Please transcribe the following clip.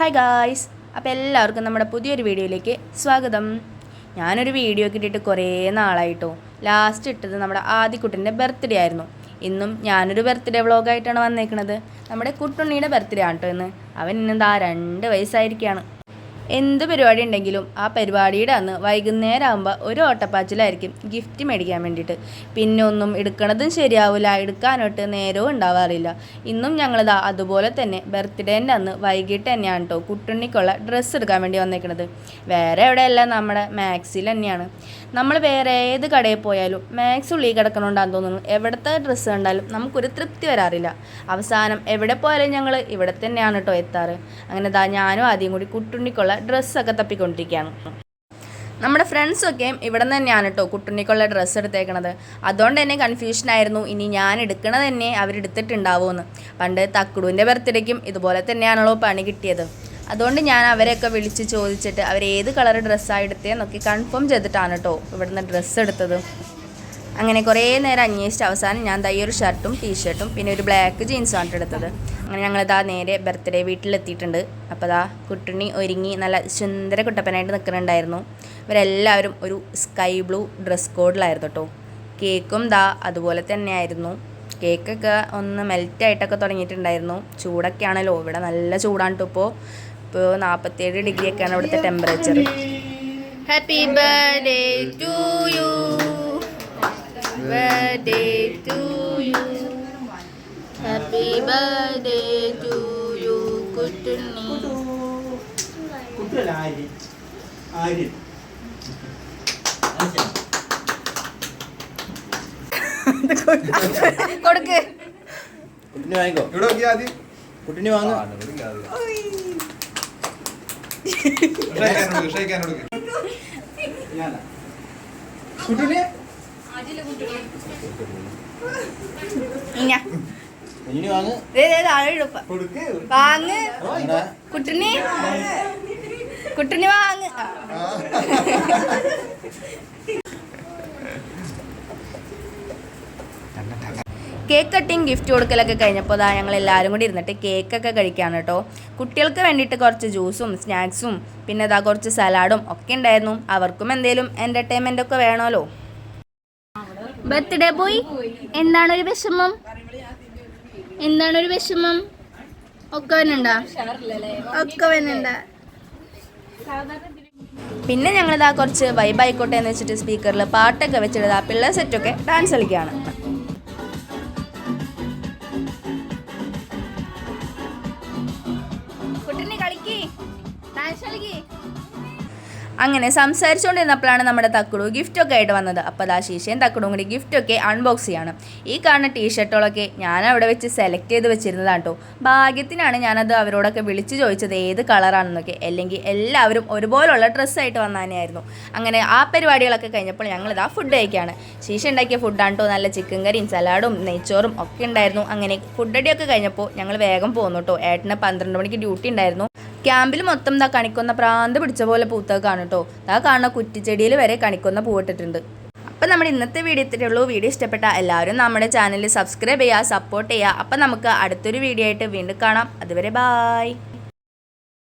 Hi guys അപ്പോൾ എല്ലാവർക്കും നമ്മുടെ പുതിയൊരു വീഡിയോയിലേക്ക് സ്വാഗതം. ഞാനൊരു വീഡിയോ കിട്ടിയിട്ട് കുറേ നാളായിട്ടോ. ലാസ്റ്റ് ഇട്ടത് നമ്മുടെ ആദ്യക്കുട്ടിന്റെ ബർത്ത്ഡേ ആയിരുന്നു. ഇന്നും ഞാനൊരു ബർത്ത്ഡേ വ്ളോഗായിട്ടാണ് വന്നേക്കുന്നത് നമ്മുടെ കുട്ടുണ്ണിയുടെ ബർത്ത്ഡേ ആണ് കേട്ടോ ഇന്ന്. അവൻ ഇന്നെന്താ രണ്ട് വയസ്സായിരിക്കുകയാണ് എന്ത് പരിപാടി ഉണ്ടെങ്കിലും ആ പരിപാടിയുടെ അന്ന് വൈകുന്നേരം ആകുമ്പോൾ ഒരു ഓട്ടപ്പാച്ചിലായിരിക്കും ഗിഫ്റ്റ് മേടിക്കാൻ വേണ്ടിയിട്ട്. പിന്നെ ഒന്നും എടുക്കണതും ശരിയാവില്ല എടുക്കാനോട്ട് നേരവും ഉണ്ടാവാറില്ല. ഇന്നും ഞങ്ങളിതാ അതുപോലെ തന്നെ ബർത്ത്ഡേന്റെ അന്ന് വൈകിട്ട് തന്നെയാണ് കേട്ടോ കുട്ടുണ്ണിക്കുള്ള ഡ്രസ്സ് എടുക്കാൻ വേണ്ടി വന്നേക്കണത്. വേറെ എവിടെയല്ല നമ്മുടെ മാക്സിൽ തന്നെയാണ്. നമ്മൾ വേറെ ഏത് കടയിൽ പോയാലും മാക്സ് ഉള്ളിൽ കിടക്കണോണ്ടാന്ന് തോന്നുന്നു. എവിടുത്തെ ഡ്രസ്സ് കണ്ടാലും നമുക്കൊരു തൃപ്തി വരാറില്ല. അവസാനം എവിടെ പോയാലും ഞങ്ങൾ ഇവിടെ തന്നെയാണ് കേട്ടോ എത്താറ്. അങ്ങനെ ദാ ഞാനും ആദ്യം കൂടി കുട്ടുണ്ണിക്കുള്ള ഡ്രസ്സൊക്കെ തപ്പിക്കൊണ്ടിരിക്കുകയാണ്. നമ്മുടെ ഫ്രണ്ട്സൊക്കെ ഇവിടെ നിന്ന് തന്നെയാണ് കേട്ടോ കുട്ടുണ്ണിക്കുള്ള ഡ്രസ്സ് എടുത്തേക്കണത്. അതുകൊണ്ട് തന്നെ കൺഫ്യൂഷൻ ആയിരുന്നു. ഇനി ഞാൻ എടുക്കണത് തന്നെ അവരെടുത്തിട്ടുണ്ടാവുമെന്ന് പണ്ട് തക്കുടുവിന്റെ ബർത്ത്ഡേക്കും ഇതുപോലെ തന്നെയാണല്ലോ പണി കിട്ടിയത്. അതുകൊണ്ട് ഞാൻ അവരെയൊക്കെ വിളിച്ച് ചോദിച്ചിട്ട് അവർ ഏത് കളർ ഡ്രസ്സാണ് എടുത്തതെന്നൊക്കെ കൺഫേം ചെയ്തിട്ടാണ് കേട്ടോ ഇവിടുന്ന് ഡ്രസ്സ് എടുത്തത്. അങ്ങനെ കുറേ നേരം അന്വേഷിച്ച് അവസാനം ഞാൻ തയ്യൊരു ഷർട്ടും ടീഷർട്ടും പിന്നെ ഒരു ബ്ലാക്ക് ജീൻസും ആണ് എടുത്തത്. അങ്ങനെ ഞങ്ങളിതാ ഇതാ നേരെ ബർത്ത്ഡേ വീട്ടിലെത്തിയിട്ടുണ്ട്. അപ്പോൾ ദാ കുട്ടുണ്ണി ഒരുങ്ങി നല്ല സുന്ദര കുട്ടപ്പനായിട്ട് നിൽക്കുന്നുണ്ടായിരുന്നു ഇവരെല്ലാവരും ഒരു സ്കൈ ബ്ലൂ ഡ്രസ് കോഡിലായിരുന്നു കേട്ടോ കേക്കും ദാ അതുപോലെ തന്നെയായിരുന്നു. കേക്കൊക്കെ ഒന്ന് മെൽറ്റായിട്ടൊക്കെ തുടങ്ങിയിട്ടുണ്ടായിരുന്നു. ചൂടൊക്കെയാണല്ലോ. ഇവിടെ നല്ല ചൂടാണ് ഇപ്പോൾ ഇപ്പോൾ നാൽപ്പത്തേഴ് ഡിഗ്രിയൊക്കെയാണ് ഇവിടുത്തെ temperature happy birthday to you birthday to happy birthday to you Kuttunni കുട്ടിയല്ല ആര്യൻ. ആര്യൻ. കൊടുക്ക്. കുട്ടിനെ വാങ്ങിക്കോ. ഇവിടെ നോക്കിയാ ആദ്യം? കുട്ടിനെ വാങ്ങ. ഞാനാ. കുട്ടുണ്ണിയെ ഇഞ്ഞ കുഞ്ഞിന് വാങ്ങ്. വാങ്ങ്. കേക്ക് കട്ടിങ് ഗിഫ്റ്റ് കൊടുക്കലൊക്കെ കഴിഞ്ഞപ്പോൾ ദാ ഞങ്ങൾ എല്ലാവരും കൂടി ഇരുന്നിട്ട് കേക്കൊക്കെ കഴിക്കാണ് കേട്ടോ. കുട്ടികൾക്ക് വേണ്ടിയിട്ട് കുറച്ച് ജ്യൂസും സ്നാക്സും പിന്നെ ഇതാ കുറച്ച് സലാഡും ഒക്കെ ഉണ്ടായിരുന്നു. അവർക്കും എന്തേലും എന്റർടൈൻമെന്റ് ഒക്കെ വേണമല്ലോ ബർത്ത്ഡേ പോയി എന്താണ് ഒരു വിഷമം? എന്താണ് ഒരു വിഷമം? ഒക്കെ വന്നുണ്ടാ ഒക്കെ വരുന്നുണ്ടാ. പിന്നെ ഞങ്ങളിതാ കുറച്ച് വൈബ് ആയിക്കോട്ടെ എന്ന് വെച്ചിട്ട് സ്പീക്കറിൽ പാട്ടൊക്കെ വെച്ചിട്ട് ആ പിള്ളേർ സെറ്റൊക്കെ ഡാൻസ് കളിക്കുകയാണ്. കുട്ടിനെ കളിക്കി. ഡാൻസ് കളിക്ക്. അങ്ങനെ സംസാരിച്ചുകൊണ്ടിരുന്നപ്പോഴാണ് നമ്മുടെ തക്കുടു ഗിഫ്റ്റ് ഒക്കെ ആയിട്ട് വന്നത്. അപ്പോൾ അതാ ശീശയും തക്കുടും കൂടി ഗിഫ്റ്റൊക്കെ അൺബോക്സ് ചെയ്യാണ്. ഈ കാണുന്ന ടീഷർട്ടുകളൊക്കെ ഞാൻ അവിടെ വെച്ച് സെലക്ട് ചെയ്ത് വെച്ചിരുന്നതാണ് കേട്ടോ ഭാഗ്യത്തിനാണ് ഞാനത് അവരോടൊക്കെ വിളിച്ച് ചോദിച്ചത് ഏത് കളറാണെന്നൊക്കെ അല്ലെങ്കിൽ എല്ലാവരും ഒരുപോലുള്ള ഡ്രസ്സായിട്ട് വന്നാനായിരുന്നു അങ്ങനെ ആ പരിപാടികളൊക്കെ കഴിഞ്ഞപ്പോൾ ഞങ്ങൾ ഞങ്ങളിതാ ഫുഡ് കഴിക്കുകയാണ്. ശീശ ഉണ്ടാക്കിയ ഫുഡാണ് കേട്ടോ നല്ല ചിക്കൻ കറിയും സലാഡും നെയ്ച്ചോറും ഒക്കെ ഉണ്ടായിരുന്നു. അങ്ങനെ ഫുഡ് അടിയൊക്കെ കഴിഞ്ഞപ്പോൾ ഞങ്ങൾ വേഗം പോന്നു കേട്ടോ ഏട്ടന് പന്ത്രണ്ട് മണിക്ക് ഡ്യൂട്ടി ഉണ്ടായിരുന്നു. ക്യാമ്പിൽ മൊത്തം ദാ കണിക്കൊന്ന പ്രാന്ത് പിടിച്ച പോലെ പൂത്തൊക്കെ കാണും കേട്ടോ ദാ കാണുന്ന കുറ്റിച്ചെടിയിൽ വരെ കണിക്കൊന്ന പൂവിട്ടിട്ടുണ്ട് അപ്പം നമ്മുടെ ഇന്നത്തെ വീഡിയോ ഇത്രയേ ഉള്ളൂ. വീഡിയോ ഇഷ്ടപ്പെട്ട എല്ലാവരും നമ്മുടെ ചാനൽ സബ്സ്ക്രൈബ് ചെയ്യുക സപ്പോർട്ട് ചെയ്യുക. അപ്പം നമുക്ക് അടുത്തൊരു വീഡിയോ ആയിട്ട് വീണ്ടും കാണാം. അതുവരെ ബായ്